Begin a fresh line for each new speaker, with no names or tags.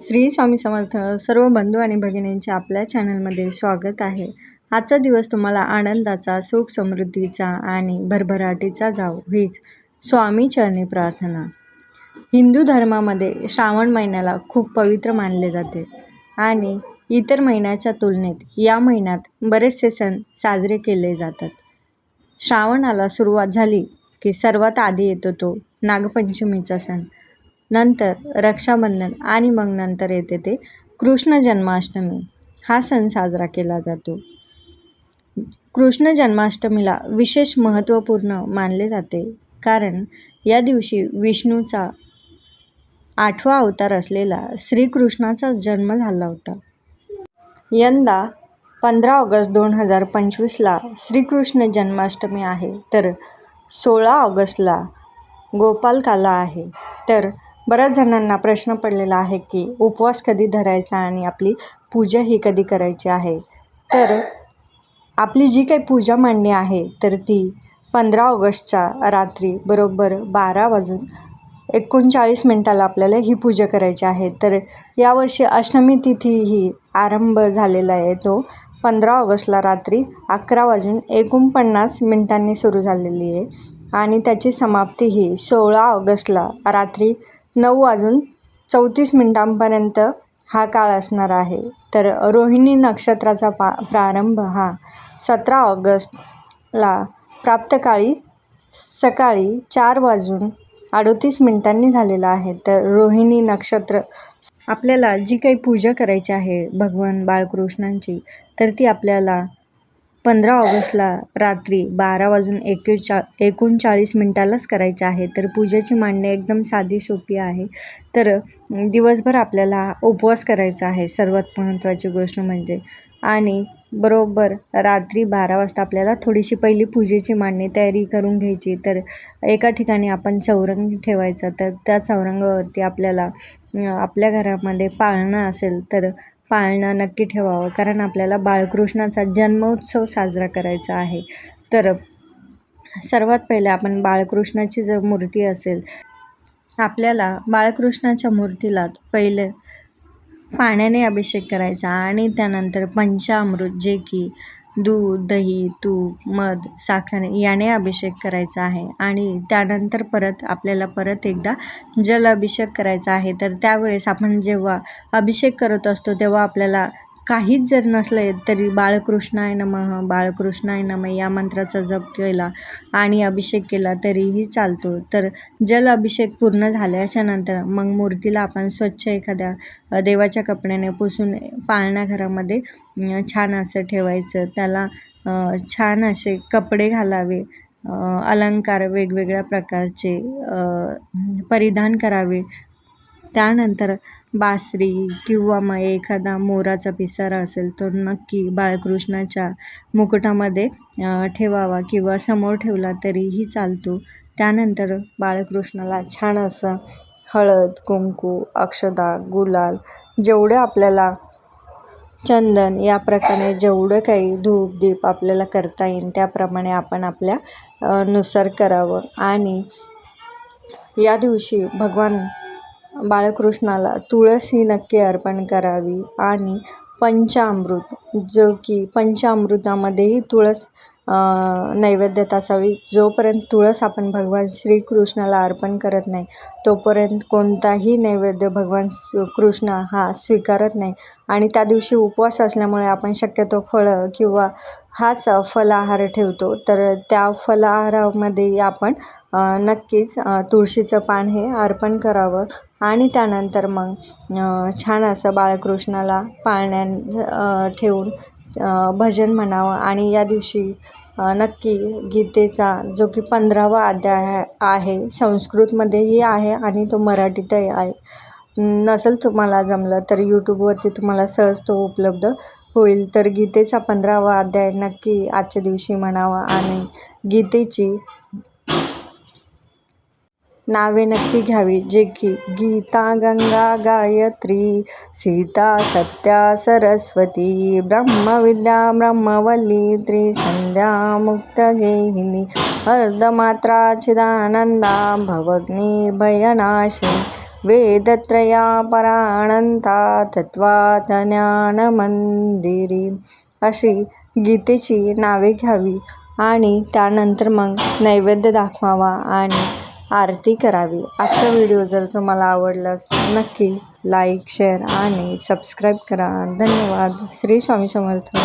श्री स्वामी समर्थ सर्व बंधू आणि भगिनींचे आपल्या चॅनलमध्ये स्वागत आहे. आजचा दिवस तुम्हाला आनंदाचा सुख समृद्धीचा आणि भरभराटीचा जाव हीच स्वामी चरणी प्रार्थना. हिंदू धर्मामध्ये श्रावण महिन्याला खूप पवित्र मानले जाते आणि इतर महिन्याच्या तुलनेत या महिन्यात बरेचसे सण साजरे केले जातात. श्रावणाला सुरुवात झाली की सर्वात आधी येतो तो नागपंचमीचा सण. नंतर रक्षाबंधन आणि मग नंतर येते ते कृष्ण जन्माष्टमी. हा सण साजरा केला जातो. कृष्ण जन्माष्टमीला विशेष महत्त्वपूर्ण मानले जाते. कारण या दिवशी विष्णूचा आठवा अवतार असलेला श्रीकृष्णाचा जन्म झाला होता. यंदा पंधरा ऑगस्ट दोन हजार पंचवीसला श्रीकृष्ण जन्माष्टमी आहे. तर सोळा ऑगस्टला गोपालकाला आहे. तर बऱ्याच जणांना प्रश्न पडलेला आहे की उपवास कधी धरायचा आणि आपली पूजा ही कधी करायची आहे? तर आपली जी काही पूजा मांडणी आहे तर ती पंधरा ऑगस्टच्या रात्री बरोबर बारा वाजून एकोणचाळीस मिनटाला आपल्याला ही पूजा करायची आहे. तर यावर्षी अष्टमी तिथी ही आरंभ झालेला आहे. तो पंधरा ऑगस्टला रात्री अकरा वाजून एकोणपन्नास मिनटांनी सुरू झालेली आहे. आणि त्याची समाप्ती ही सोळा ऑगस्टला रात्री नऊ वाजून चौतीस मिनटांपर्यंत हा काळ असणार आहे. तर रोहिणी नक्षत्राचा पा प्रारंभ हा सतरा ऑगस्टला प्राप्तकाळी सकाळी चार वाजून अडोतीस मिनिटांनी झालेला आहे. तर रोहिणी नक्षत्र आपल्याला जी काही पूजा करायची आहे भगवान बाळकृष्णांची तर ती आपल्याला पंधरा ऑगस्टला रात्री बारा वाजून एकेचा एकोणचाळीस मिनटालाच करायचे आहे. तर पूजेची मांडणी एकदम साधी सोपी आहे. तर दिवसभर आपल्याला उपवास करायचा आहे. सर्वात महत्त्वाची गोष्ट म्हणजे. आणि बरोबर रात्री बारा वाजता आपल्याला थोडीशी पहिली पूजेची मांडणी तयारी करून घ्यायची. तर एका ठिकाणी आपण चौरंग ठेवायचा. तर त्या चौरंगावरती आपल्याला आपल्या घरामध्ये पाळणं असेल तर पाळणं नक्की ठेवावं कारण आपल्याला बाळकृष्णाचा जन्मोत्सव साजरा करायचा आहे. तर सर्वात पहिले आपण बाळकृष्णाची जर मूर्ती असेल आपल्याला बाळकृष्णाच्या मूर्तीला पहिले पाण्याने अभिषेक करायचा आणि त्यानंतर पंचामृत जे की दूध दही तूप मध साखर याने अभिषेक करायचा आहे. आणि त्यानंतर परत आपल्याला परत एकदा जल अभिषेक करायचा आहे. तर त्यावेळेस आपण जेव्हा अभिषेक करत असतो तेव्हा आपल्याला काहीच जर नसलं तरी बाळकृष्णाय नमः बाळकृष्णाय नमः या मंत्राचा जप केला आणि अभिषेक केला तरीही चालतो. तर जल अभिषेक पूर्ण झाल्याच्यानंतर मग मूर्तीला आपण स्वच्छ एखाद्या देवाच्या कपड्याने पुसून पाळणाघरामध्ये छान असं ठेवायचं. त्याला छान असे कपडे घालावे अलंकार वेगवेगळ्या प्रकारचे परिधान करावे. त्यानंतर बासरी किंवा मग एखादा मोराचा पिसारा असेल तो नक्की बाळकृष्णाच्या मुकुटामध्ये ठेवावा किंवा समोर ठेवला तरीही चालतो. त्यानंतर बाळकृष्णाला छान असं हळद कुंकू अक्षदा गुलाल जेवढं आपल्याला चंदन या प्रकारे जेवढं काही धूप दीप आपल्याला करता येईल त्याप्रमाणे आपण आपल्या नुसार करावं. आणि या दिवशी भगवान बाळकृष्णाला तुळस ही नक्की अर्पण करावी आणि पंचामृत जो की पंचामृतामध्येही तुळस नैवेद्यात असावी. जोपर्यंत तुळस आपण भगवान श्रीकृष्णाला अर्पण करत नाही तोपर्यंत कोणताही नैवेद्य भगवान कृष्ण हा स्वीकारत नाही. आणि त्या दिवशी उपवास असल्यामुळे आपण शक्यतो फळं किंवा हाच फलाहार ठेवतो. तर त्या फलाहारामध्ये आपण नक्कीच तुळशीचं पान हे अर्पण करावं. आणि त्यानंतर मग छान असं बाळकृष्णाला पाळण्या ठेवून भजन म्हणावं. आणि या दिवशी नक्की गीतेचा जो की पंधरावा अध्याय आहे संस्कृतमध्येही आहे आणि तो मराठीतही आहे. नसेल तुम्हाला जमलं तर यूट्यूबवरती तुम्हाला सहज तो उपलब्ध होईल. तर गीतेचा पंधरावा अध्याय नक्की आजच्या दिवशी म्हणावा आणि गीतेची नावे नक्की घ्यावी. जे की गीता गंगा गायत्री सीता सत्या सरस्वती ब्रह्मविद्या ब्रह्मवल्ली त्रिसंध्या मुक्तगेहिनी अर्धमात्रा चिदानंदा भवग्नी भयनाशी वेदत्रया पराणंता तत्वात ज्ञानमंदिरी अशी गीतेची नावे घ्यावी. आणि त्यानंतर मग नैवेद्य दाखवावा आणि आरती करावी. आजचा व्हिडिओ जर तुम्हाला आवडलास नक्की लाईक शेअर आणि सबस्क्राईब करा. धन्यवाद. श्री स्वामी समर्थ.